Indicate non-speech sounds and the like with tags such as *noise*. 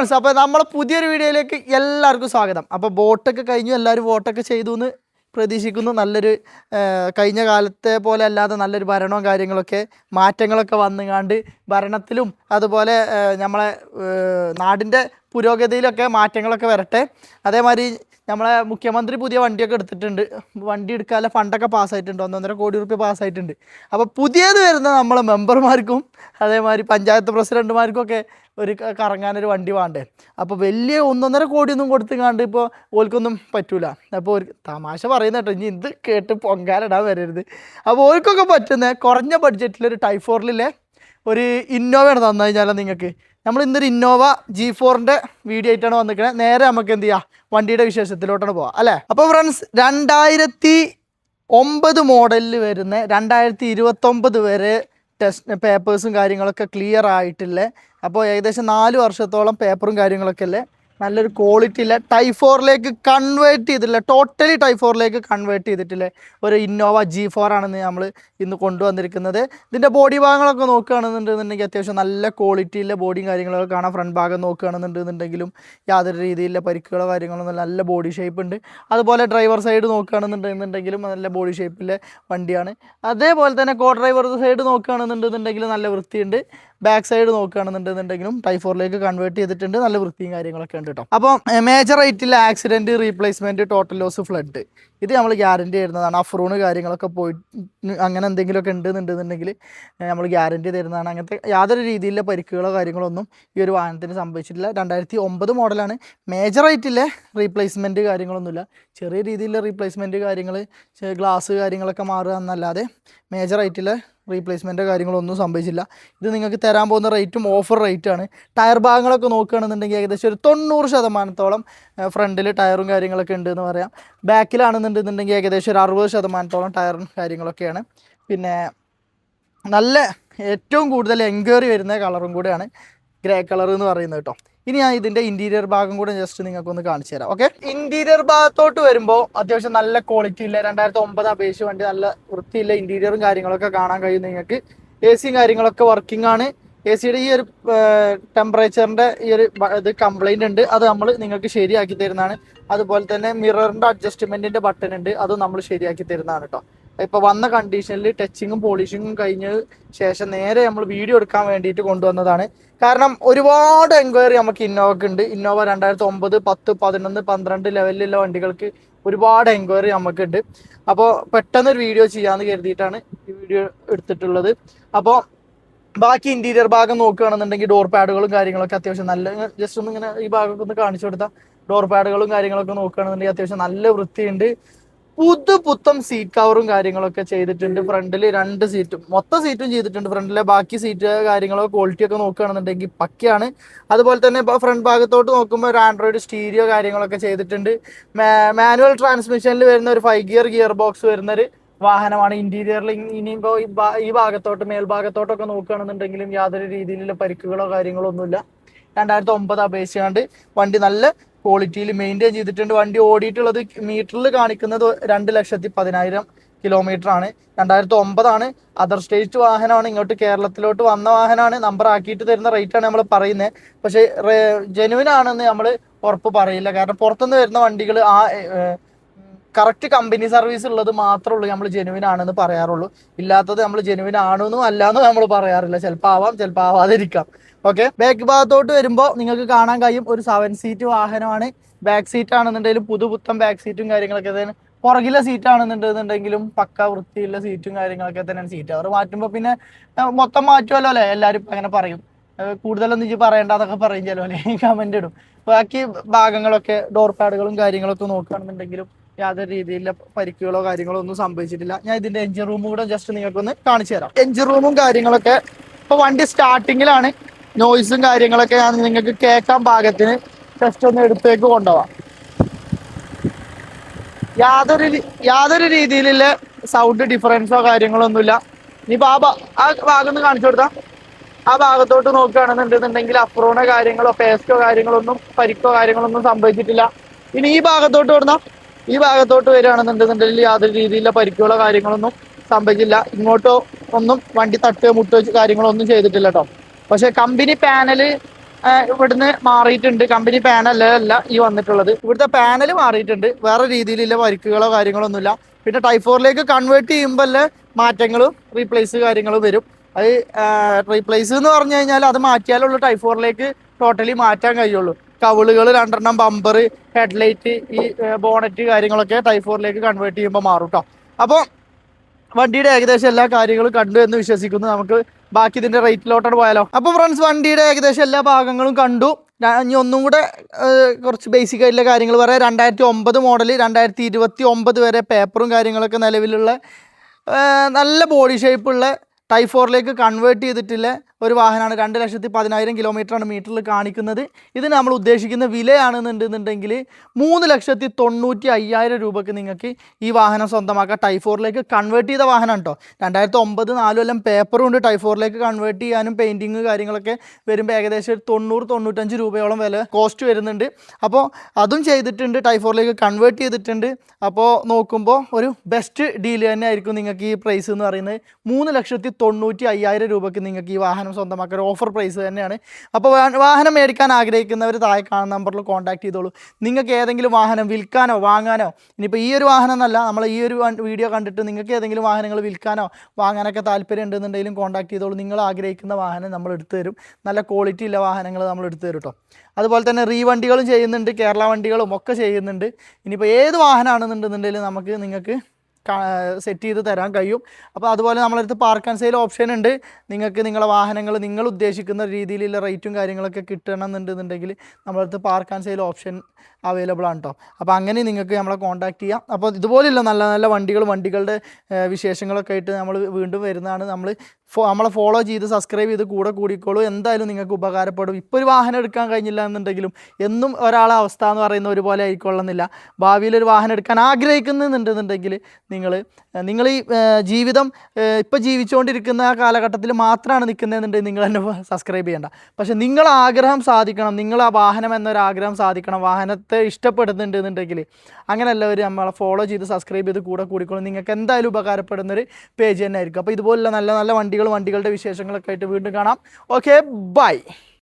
Friends അപ്പോൾ നമ്മളെ പുതിയൊരു വീഡിയോയിലേക്ക് എല്ലാവർക്കും സ്വാഗതം. അപ്പോൾ ബോട്ടൊക്കെ കഴിഞ്ഞു എല്ലാവരും വോട്ടൊക്കെ ചെയ്തു എന്ന് പ്രതീക്ഷിക്കുന്നു. നല്ലൊരു കഴിഞ്ഞ കാലത്തെ പോലെ അല്ലാതെ നല്ലൊരു ഭരണവും കാര്യങ്ങളൊക്കെ മാറ്റങ്ങളൊക്കെ വന്നുകാണ്ട് ഭരണത്തിലും അതുപോലെ നമ്മളെ നാടിന്റെ പുരോഗതിയിലൊക്കെ മാറ്റങ്ങളൊക്കെ വരട്ടെ. അതേമാതിരി നമ്മളെ മുഖ്യമന്ത്രി പുതിയ വണ്ടിയൊക്കെ എടുത്തിട്ടുണ്ട്. വണ്ടി എടുക്കാതെ ഫണ്ടൊക്കെ പാസ്സായിട്ടുണ്ട്. ഒന്നൊന്നര കോടി റുപ്യ പാസ്സായിട്ടുണ്ട്. അപ്പോൾ പുതിയത് വരുന്ന നമ്മളെ മെമ്പർമാർക്കും അതേമാതിരി പഞ്ചായത്ത് പ്രസിഡന്റുമാർക്കും ഒക്കെ ഒരു കറങ്ങാനൊരു വണ്ടി വേണ്ടേ? അപ്പോൾ വലിയ ഒന്നൊന്നര കോടിയൊന്നും കൊടുത്തുങ്ങാണ്ട് ഇപ്പോൾ ഓൽക്കൊന്നും പറ്റൂല. അപ്പോൾ ഒരു തമാശ പറയുന്ന കേട്ടോ ഇനി ഇത് കേട്ട് പൊങ്കാലിടാൻ വരരുത്. അപ്പോൾ ഓൽക്കൊക്കെ പറ്റുന്ന കുറഞ്ഞ ബഡ്ജറ്റിൽ ഒരു ടൈഫോറിലെ ഒരു ഇന്നോവയാണ് തന്നു കഴിഞ്ഞാൽ നിങ്ങൾക്ക്. നമ്മൾ ഇന്നൊരു ഇന്നോവ ജി ഫോറിന്റെ വീഡിയോ ആയിട്ടാണ് വന്നിരിക്കുന്നത് നേരെ നമുക്ക് എന്ത് ചെയ്യാം? വണ്ടിയുടെ വിശേഷത്തിലോട്ടാണ് പോവാം. അല്ലേ? അപ്പോൾ ഫ്രണ്ട്സ് രണ്ടായിരത്തി ഒമ്പത് മോഡലിൽ വരുന്ന രണ്ടായിരത്തി ഇരുപത്തൊമ്പത് വരെ ടെസ്റ്റ് പേപ്പേഴ്സും കാര്യങ്ങളൊക്കെ ക്ലിയർ ആയിട്ടുള്ള അപ്പോൾ ഏകദേശം നാല് വർഷത്തോളം പേപ്പറും കാര്യങ്ങളൊക്കെ അല്ലേ? നല്ലൊരു ക്വാളിറ്റി ഇല്ല ടൈഫോറിലേക്ക് കൺവേർട്ട് ചെയ്തിട്ടില്ല? ടോട്ടലി ടൈഫോറിലേക്ക് കൺവേർട്ട് ചെയ്തിട്ടില്ല? ഒരു ഇന്നോവ ജി ഫോർ ആണെന്ന് നമ്മൾ ഇന്ന് കൊണ്ടുവന്നിരിക്കുന്നത്. ഇതിന്റെ ബോഡി ഭാഗങ്ങളൊക്കെ നോക്കുകയാണെന്നുണ്ടെന്നുണ്ടെങ്കിൽ അത്യാവശ്യം നല്ല ക്വാളിറ്റിയിലെ ബോഡിയും കാര്യങ്ങളൊക്കെ കാണാം. ഫ്രണ്ട് ഭാഗം നോക്കുകയാണെന്നുണ്ടെന്നുണ്ടെങ്കിലും യാതൊരു രീതിയിലുള്ള പരിക്കുകളോ കാര്യങ്ങളോ നല്ല ബോഡി ഷേപ്പ് ഉണ്ട്. അതുപോലെ ഡ്രൈവർ സൈഡ് നോക്കുകയാണെന്നുണ്ടെന്നുണ്ടെങ്കിലും നല്ല ബോഡി ഷേപ്പിലെ വണ്ടിയാണ്. അതേപോലെ തന്നെ കോ ഡ്രൈവർ സൈഡ് നോക്കുകയാണെന്നുണ്ടെന്നുണ്ടെങ്കിൽ നല്ല വൃത്തിയുണ്ട്. ബാക്ക് സൈഡ് നോക്കുകയാണെന്നുണ്ടെന്നുണ്ടെങ്കിലും ടൈ ഫോറിലേക്ക് കൺവേർട്ട് ചെയ്തിട്ടുണ്ട്. നല്ല വൃത്തിയും കാര്യങ്ങളൊക്കെ ഉണ്ട് കേട്ടോ അപ്പോൾ മേജർ ആയിട്ടുള്ള accident replacement total loss flood ഇത് നമ്മൾ ഗ്യാരണ്ടി തരുന്നതാണ്. അഫ്രൂണ് കാര്യങ്ങളൊക്കെ പോയി അങ്ങനെ എന്തെങ്കിലുമൊക്കെ ഉണ്ടെന്നുണ്ടെന്നുണ്ടെങ്കിൽ നമ്മൾ ഗ്യാരണ്ടി തരുന്നതാണ്. അങ്ങനത്തെ യാതൊരു രീതിയിലുള്ള പരിക്കുകളോ കാര്യങ്ങളോ ഒന്നും ഈ ഒരു വാഹനത്തിന് സംഭവിച്ചിട്ടില്ല. രണ്ടായിരത്തി ഒമ്പത് മോഡലാണ്. മേജർ ആയിട്ടില്ല റീപ്ലേസ്മെന്റ് കാര്യങ്ങളൊന്നുമില്ല. ചെറിയ രീതിയിലുള്ള റീപ്ലേസ്മെന്റ് കാര്യങ്ങൾ ഗ്ലാസ് കാര്യങ്ങളൊക്കെ മാറുക എന്നല്ലാതെ മേജർ റീപ്ലേസ്മെന്റോ കാര്യങ്ങളൊന്നും സംഭവിച്ചില്ല. ഇത് നിങ്ങൾക്ക് തരാൻ പോകുന്ന റേറ്റും ഓഫർ റേറ്റാണ് ടയർ ഭാഗങ്ങളൊക്കെ നോക്കുകയാണെന്നുണ്ടെങ്കിൽ ഏകദേശം ഒരു തൊണ്ണൂറ് ശതമാനത്തോളം ഫ്രണ്ടിൽ ടയറും കാര്യങ്ങളൊക്കെ ഉണ്ട് എന്ന് പറയാം. ബാക്കിലാണെന്നുണ്ടെന്നുണ്ടെങ്കിൽ ഏകദേശം ഒരു അറുപത് ശതമാനത്തോളം ടയറും കാര്യങ്ങളൊക്കെയാണ്. പിന്നെ നല്ല ഏറ്റവും കൂടുതൽ എൻക്വയറി വരുന്ന കളറും കൂടെയാണ് ഗ്രേ കളർ എന്ന് പറയുന്നത് കേട്ടോ. ഇനി ഞാൻ ഇതിന്റെ ഇന്റീരിയർ ഭാഗം കൂടെ ജസ്റ്റ് നിങ്ങൾക്ക് ഒന്ന് കാണിച്ചു തരാം ഓക്കെ ഇന്റീരിയർ ഭാഗത്തോട്ട് വരുമ്പോൾ അത്യാവശ്യം നല്ല ക്വാളിറ്റി ഇല്ല. രണ്ടായിരത്തി ഒമ്പത് അപേക്ഷിച്ച് വണ്ടി നല്ല വൃത്തിയില്ല. ഇന്റീരിയറും കാര്യങ്ങളൊക്കെ കാണാൻ കഴിയും നിങ്ങൾക്ക്. എ സിയും കാര്യങ്ങളൊക്കെ വർക്കിംഗ് ആണ്. എ സിയുടെ ഈ ഒരു ടെമ്പറേച്ചറിന്റെ ഈ ഒരു ഇത് കംപ്ലൈന്റ് ഉണ്ട്. അത് നമ്മൾ നിങ്ങൾക്ക് ശരിയാക്കി തരുന്നതാണ്. അതുപോലെ തന്നെ മിററിന്റെ അഡ്ജസ്റ്റ്മെന്റിന്റെ ബട്ടൺ ഉണ്ട്. അത് നമ്മൾ ശരിയാക്കി തരുന്നതാണ് കേട്ടോ ഇപ്പൊ വന്ന കണ്ടീഷനിൽ ടച്ചിങ്ങും പോളിഷിങ്ങും കഴിഞ്ഞ ശേഷം നേരെ നമ്മൾ വീഡിയോ എടുക്കാൻ വേണ്ടിയിട്ട് കൊണ്ടുവന്നതാണ്. കാരണം ഒരുപാട് എൻക്വയറി നമുക്ക് ഇന്നോവക്ക് ഉണ്ട്. ഇന്നോവ രണ്ടായിരത്തി ഒമ്പത് പത്ത് പതിനൊന്ന് പന്ത്രണ്ട് ലെവലിലുള്ള വണ്ടികൾക്ക് ഒരുപാട് എൻക്വയറി നമുക്കുണ്ട് അപ്പോൾ പെട്ടെന്ന് ഒരു വീഡിയോ ചെയ്യാമെന്ന് കരുതിയിട്ടാണ് ഈ വീഡിയോ എടുത്തിട്ടുള്ളത്. അപ്പോൾ ബാക്കി ഇന്റീരിയർ ഭാഗം നോക്കുകയാണെന്നുണ്ടെങ്കിൽ ഡോർ പാഡുകളും കാര്യങ്ങളൊക്കെ അത്യാവശ്യം നല്ല ജസ്റ്റ് ഒന്ന് ഇങ്ങനെ ഈ ഭാഗമൊക്കെ ഒന്ന് കാണിച്ചു കൊടുത്താൽ ഡോർ പാഡുകളും കാര്യങ്ങളൊക്കെ നോക്കുകയാണെന്നുണ്ടെങ്കിൽ അത്യാവശ്യം നല്ല വൃത്തിയുണ്ട്. പുതു പുത്തം സീറ്റ് കവറും കാര്യങ്ങളൊക്കെ ചെയ്തിട്ടുണ്ട് ഫ്രണ്ടിൽ രണ്ട് സീറ്റും മൊത്തം സീറ്റും ചെയ്തിട്ടുണ്ട് ഫ്രണ്ടിലെ. ബാക്കി സീറ്റ് കാര്യങ്ങളൊക്കെ ക്വാളിറ്റി ഒക്കെ നോക്കുകയാണെന്നുണ്ടെങ്കിൽ പക്കയാണ്. അതുപോലെ തന്നെ ഇപ്പോൾ ഫ്രണ്ട് ഭാഗത്തോട്ട് നോക്കുമ്പോൾ ഒരു ആൻഡ്രോയിഡ് സ്റ്റീരിയോ കാര്യങ്ങളൊക്കെ ചെയ്തിട്ടുണ്ട്. മാനുവൽ ട്രാൻസ്മിഷനിൽ വരുന്ന ഒരു ഫൈവ് ഗിയർ ഗിയർ ബോക്സ് വരുന്ന ഒരു വാഹനമാണ് ഇന്റീരിയറിൽ ഇനിയിപ്പോൾ ഈ ഭാഗത്തോട്ട് മേൽഭാഗത്തോട്ടൊക്കെ നോക്കുകയാണെന്നുണ്ടെങ്കിലും യാതൊരു രീതിയിലുള്ള പരിക്കുകളോ കാര്യങ്ങളോ ഒന്നുമില്ല. രണ്ടായിരത്തി ഒമ്പത് അപേക്ഷിച്ചാണ്ട് വണ്ടി നല്ല ക്വാളിറ്റിയിൽ മെയിന്റെയിൻ ചെയ്തിട്ടുണ്ട്. വണ്ടി ഓടിയിട്ടുള്ളത് മീറ്ററിൽ കാണിക്കുന്നത് രണ്ട് ലക്ഷത്തി പതിനായിരം കിലോമീറ്റർ ആണ്. രണ്ടായിരത്തി ഒമ്പതാണ് അതർ സ്റ്റേറ്റ് വാഹനമാണ്. ഇങ്ങോട്ട് കേരളത്തിലോട്ട് വന്ന വാഹനമാണ്. നമ്പർ ആക്കിയിട്ട് തരുന്ന റേറ്റ് ആണ് നമ്മൾ പറയുന്നത് പക്ഷേ ജെനുവിൻ ആണെന്ന് നമ്മൾ ഉറപ്പ് പറയില്ല. കാരണം പുറത്തുനിന്ന് വരുന്ന വണ്ടികൾ ആ കറക്റ്റ് കമ്പനി സർവീസ് ഉള്ളത് മാത്രമേ ഉള്ളൂ നമ്മൾ ജെനുവിൻ ആണെന്ന് പറയാറുള്ളൂ. ഇല്ലാത്തത് നമ്മൾ ജെനുവിൻ ആണെന്നും അല്ലാന്നും നമ്മൾ പറയാറില്ല. ചിലപ്പോൾ ആവാം ചിലപ്പോൾ ആവാതിരിക്കാം. ഓക്കെ ബാക്ക് ഭാഗത്തോട്ട് വരുമ്പോൾ നിങ്ങൾക്ക് കാണാൻ കഴിയും ഒരു സെവൻ സീറ്റ് വാഹനമാണ്. ബാക്ക് സീറ്റ് ആണെന്നുണ്ടെങ്കിലും പുതുപുത്തൻ ബാക്ക് സീറ്റും കാര്യങ്ങളൊക്കെ തന്നെ. പുറകിലെ സീറ്റ് ആണെന്നുണ്ടെന്നുണ്ടെങ്കിലും പക്ക വൃത്തിയുള്ള സീറ്റും കാര്യങ്ങളൊക്കെ തന്നെയാണ് സീറ്റ് അവർ മാറ്റുമ്പോൾ പിന്നെ മൊത്തം മാറ്റുമല്ലോ അല്ലേ? എല്ലാവരും അങ്ങനെ പറയും. കൂടുതലൊന്നും ഇജ്ജ് അതൊക്കെ പറയും ചിലോ കമന്റ് *laughs* ഇടും. ബാക്കി ഭാഗങ്ങളൊക്കെ ഡോർ പാഡുകളും കാര്യങ്ങളൊക്കെ നോക്കുകയാണെന്നുണ്ടെങ്കിലും യാതൊരു രീതിയിലുള്ള പരിക്കുകളോ കാര്യങ്ങളോ ഒന്നും സംഭവിച്ചിട്ടില്ല. ഞാൻ ഇതിന്റെ എഞ്ചിൻ റൂമും കൂടെ ജസ്റ്റ് നിങ്ങൾക്കൊന്ന് കാണിച്ചു തരാം. എഞ്ചിൻ റൂമും കാര്യങ്ങളൊക്കെ ഇപ്പൊ വണ്ടി സ്റ്റാർട്ടിങ്ങിലാണ് നോയ്സും കാര്യങ്ങളൊക്കെ ഞാൻ നിങ്ങൾക്ക് കേൾക്കാൻ പാകത്തിന് ജസ്റ്റ് ഒന്ന് എടുത്തേക്ക് കൊണ്ടുപോവാം. യാതൊരു യാതൊരു രീതിയിലുള്ള സൗണ്ട് ഡിഫറൻസോ കാര്യങ്ങളോ ഒന്നുമില്ല ഇനിയിപ്പോൾ ആ ആ ഭാഗം ഒന്ന് കാണിച്ചു കൊടുത്താൽ ആ ഭാഗത്തോട്ട് നോക്കുകയാണെന്നുണ്ടെന്നുണ്ടെങ്കിൽ അഫ്രോണോ കാര്യങ്ങളോ പേസ്റ്റോ കാര്യങ്ങളോ ഒന്നും പരിക്കോ കാര്യങ്ങളോ ഒന്നും സംഭവിച്ചിട്ടില്ല. ഇനി ഈ ഭാഗത്തോട്ട് വിടുന്ന ഈ ഭാഗത്തോട്ട് വരികയാണെന്നുണ്ടെന്നുണ്ടെങ്കിൽ യാതൊരു രീതിയിലുള്ള പരിക്കുകളോ കാര്യങ്ങളൊന്നും സംഭവിച്ചില്ല. ഇങ്ങോട്ടോ ഒന്നും വണ്ടി തട്ടുകയോ മുട്ടുകയോ കാര്യങ്ങളോ ഒന്നും ചെയ്തിട്ടില്ല കേട്ടോ. പക്ഷെ കമ്പനി പാനൽ ഇവിടുന്ന് മാറിയിട്ടുണ്ട്. കമ്പനി പാനൽ അല്ല ഈ വന്നിട്ടുള്ളത്. ഇവിടുത്തെ പാനൽ മാറിയിട്ടുണ്ട്. വേറെ രീതിയിലുള്ള വരിക്കുകളോ കാര്യങ്ങളോ ഒന്നുമില്ല പിന്നെ ടൈഫോറിലേക്ക് കൺവേർട്ട് ചെയ്യുമ്പോൾ മാറ്റങ്ങളും റീപ്ലേസ് കാര്യങ്ങളും വരും. അത് റീപ്ലേസ് എന്ന് പറഞ്ഞു കഴിഞ്ഞാൽ അത് മാറ്റിയാലുള്ള ടൈഫോറിലേക്ക് ടോട്ടലി മാറ്റാൻ കഴിയുള്ളൂ. കവിളുകൾ രണ്ടെണ്ണം ബമ്പർ ഹെഡ്ലൈറ്റ് ഈ ബോണറ്റ് കാര്യങ്ങളൊക്കെ ടൈഫോറിലേക്ക് കൺവേർട്ട് ചെയ്യുമ്പോൾ മാറും കേട്ടോ അപ്പോൾ വണ്ടിയുടെ ഏകദേശം എല്ലാ കാര്യങ്ങളും കണ്ടു എന്ന് വിശ്വസിക്കുന്നു. നമുക്ക് ബാക്കി ഇതിന്റെ റേറ്റിലോട്ടാണ് പോയാലോ. അപ്പോൾ ഫ്രണ്ട്സ് വണ്ടിയുടെ ഏകദേശം എല്ലാ ഭാഗങ്ങളും കണ്ടു. ഇനി ഒന്നും കൂടെ കുറച്ച് ബേസിക് ആയിട്ടുള്ള കാര്യങ്ങൾ പറയാം. രണ്ടായിരത്തി ഒമ്പത് മോഡൽ രണ്ടായിരത്തി ഇരുപത്തി ഒമ്പത് വരെ പേപ്പറും കാര്യങ്ങളൊക്കെ നിലവിലുള്ള നല്ല ബോഡി ഷേപ്പുള്ള ടൈഫോറിലേക്ക് കൺവേർട്ട് ചെയ്തിട്ടുള്ള ഒരു വാഹനമാണ് രണ്ട് ലക്ഷത്തി പതിനായിരം കിലോമീറ്ററാണ് മീറ്ററിൽ കാണിക്കുന്നത്. ഇതിന് നമ്മൾ ഉദ്ദേശിക്കുന്ന വിലയാണെന്നുണ്ടെന്നുണ്ടെങ്കിൽ മൂന്ന് ലക്ഷത്തി തൊണ്ണൂറ്റി അയ്യായിരം രൂപക്ക് നിങ്ങൾക്ക് ഈ വാഹനം സ്വന്തമാക്കാം. ടൈഫോറിലേക്ക് കൺവേർട്ട് ചെയ്ത വാഹനം കേട്ടോ. രണ്ടായിരത്തി ഒമ്പത് നാല് പേപ്പറും ഉണ്ട് ടൈഫോറിലേക്ക് കൺവേർട്ട് ചെയ്യാനും പെയിന്റിങ് കാര്യങ്ങളൊക്കെ വരുമ്പോൾ ഏകദേശം തൊണ്ണൂറ് തൊണ്ണൂറ്റഞ്ച് രൂപയോളം വില കോസ്റ്റ് വരുന്നുണ്ട്. അപ്പോൾ അതും ചെയ്തിട്ടുണ്ട് ടൈഫോറിലേക്ക് കൺവേർട്ട് ചെയ്തിട്ടുണ്ട്. അപ്പോൾ നോക്കുമ്പോൾ ഒരു ബെസ്റ്റ് ഡീൽ തന്നെ ആയിരിക്കും നിങ്ങൾക്ക് ഈ പ്രൈസ് എന്ന് പറയുന്നത്. മൂന്ന് ലക്ഷത്തി തൊണ്ണൂറ്റി അയ്യായിരം രൂപയ്ക്ക് നിങ്ങൾക്ക് ഈ വാഹനം സ്വന്തമാക്കാൻ ഒരു ഓഫർ പ്രൈസ് തന്നെയാണ്. അപ്പോൾ വാഹനം മേടിക്കാൻ ആഗ്രഹിക്കുന്നവർ താഴെ കാണുന്ന നമ്പറിൽ കോൺടാക്ട് ചെയ്തോളൂ. നിങ്ങൾക്ക് ഏതെങ്കിലും വാഹനം വിൽക്കാനോ വാങ്ങാനോ ഇനിയിപ്പോൾ ഈ ഒരു വാഹനം എന്നല്ല നമ്മൾ ഈ ഒരു വീഡിയോ കണ്ടിട്ട് നിങ്ങൾക്ക് ഏതെങ്കിലും വാഹനങ്ങൾ വിൽക്കാനോ വാങ്ങാനൊക്കെ താല്പര്യം ഉണ്ടെന്നുണ്ടെങ്കിലും കോൺടാക്ട് ചെയ്തോളൂ. നിങ്ങൾ ആഗ്രഹിക്കുന്ന വാഹനം നമ്മൾ എടുത്തു തരും. നല്ല ക്വാളിറ്റി ഉള്ള വാഹനങ്ങൾ നമ്മൾ എടുത്തു തരും കേട്ടോ അതുപോലെ തന്നെ റീ വണ്ടികളും ചെയ്യുന്നുണ്ട് കേരള വണ്ടികളും ഒക്കെ ചെയ്യുന്നുണ്ട്. ഇനിയിപ്പോൾ ഏത് വാഹനമാണെന്നുണ്ടെന്നുണ്ടെങ്കിലും നമുക്ക് നിങ്ങൾക്ക് സെറ്റ് ചെയ്ത് തരാൻ കഴിയും. അപ്പോൾ അതുപോലെ നമ്മളടുത്ത് പാർക്ക് ആൻഡ് സെയിൽ ഓപ്ഷൻ ഉണ്ട്. നിങ്ങൾക്ക് നിങ്ങളുടെ വാഹനങ്ങൾ നിങ്ങൾ ഉദ്ദേശിക്കുന്ന രീതിയിലുള്ള റേറ്റും കാര്യങ്ങളൊക്കെ കിട്ടണം കിട്ടണമെന്നുണ്ടെന്നുണ്ടെങ്കിൽ നമ്മളടുത്ത് park and sale option available ആണ് കേട്ടോ അപ്പോൾ അങ്ങനെ നിങ്ങൾക്ക് നമ്മളെ കോൺടാക്ട് ചെയ്യാം. അപ്പോൾ ഇതുപോലെയുള്ള നല്ല നല്ല വണ്ടികൾ വണ്ടികളുടെ വിശേഷങ്ങളൊക്കെ ആയിട്ട് നമ്മൾ വീണ്ടും വരുന്നതാണ്. നമ്മൾ നമ്മളെ ഫോളോ ചെയ്ത് സബ്സ്ക്രൈബ് ചെയ്ത് കൂടെ കൂടിക്കോളൂ. എന്തായാലും നിങ്ങൾക്ക് ഉപകാരപ്പെടും. ഇപ്പോൾ ഒരു വാഹനം എടുക്കാൻ കഴിഞ്ഞില്ല എന്നുണ്ടെങ്കിലും എന്നും ഒരാളെ അവസ്ഥ എന്ന് പറയുന്ന ഒരുപോലെ ആയിക്കൊള്ളുന്നില്ല. ഭാവിയിൽ ഒരു വാഹനം എടുക്കാൻ ആഗ്രഹിക്കുന്നുണ്ടെന്നുണ്ടെങ്കിൽ നിങ്ങൾ നിങ്ങൾ ഈ ജീവിതം ഇപ്പോൾ ജീവിച്ചുകൊണ്ടിരിക്കുന്ന ആ കാലഘട്ടത്തിൽ മാത്രമാണ് നിൽക്കുന്നതെന്നുണ്ടെങ്കിൽ നിങ്ങൾ തന്നെ സബ്സ്ക്രൈബ് ചെയ്യേണ്ട. പക്ഷേ നിങ്ങൾ ആഗ്രഹം സാധിക്കണം. നിങ്ങൾ ആ വാഹനം എന്നൊരാഗ്രഹം സാധിക്കണം. വാഹനത്തെ ഇഷ്ടപ്പെടുന്നുണ്ട് ഇഷ്ടപ്പെടുന്നുണ്ടെന്നുണ്ടെങ്കിൽ അങ്ങനെയുള്ളവർ നമ്മളെ ഫോളോ ചെയ്ത് സബ്സ്ക്രൈബ് ചെയ്ത് കൂടെ കൂടിക്കോളും. നിങ്ങൾക്ക് എന്തായാലും ഉപകാരപ്പെടുന്നൊരു പേജ് തന്നെ ആയിരിക്കും. അപ്പോൾ ഇതുപോലുള്ള നല്ല നല്ല വണ്ടികൾ വണ്ടികളുടെ വിശേഷങ്ങളൊക്കെ ആയിട്ട് വീണ്ടും കാണാം. Okay bye